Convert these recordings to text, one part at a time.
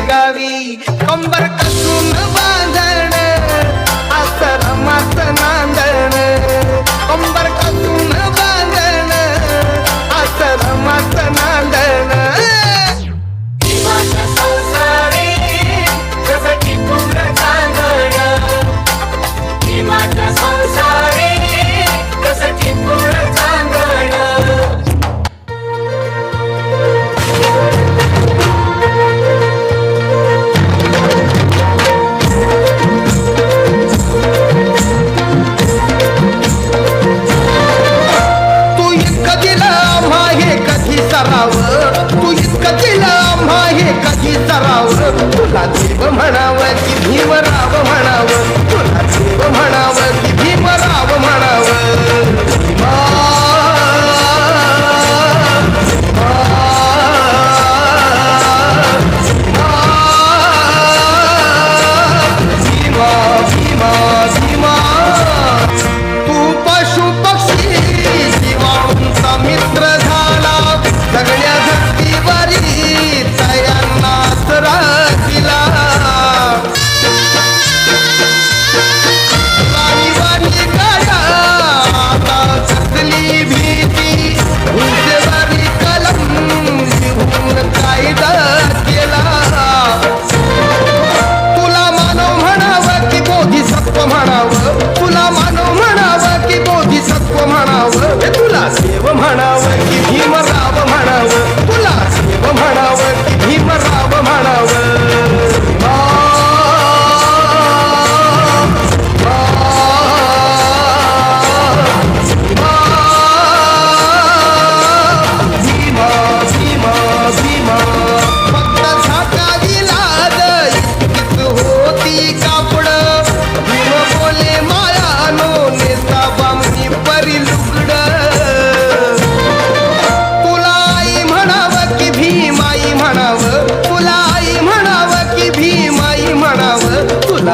गावी. कंबर कसून म्हणावं तुला देव म्हणावं की भीमराव म्हणावं. तुला देव म्हणावं की भीमराव म्हणावं.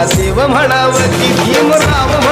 शिवरासेव म्हणावं की भीमराव म्हणा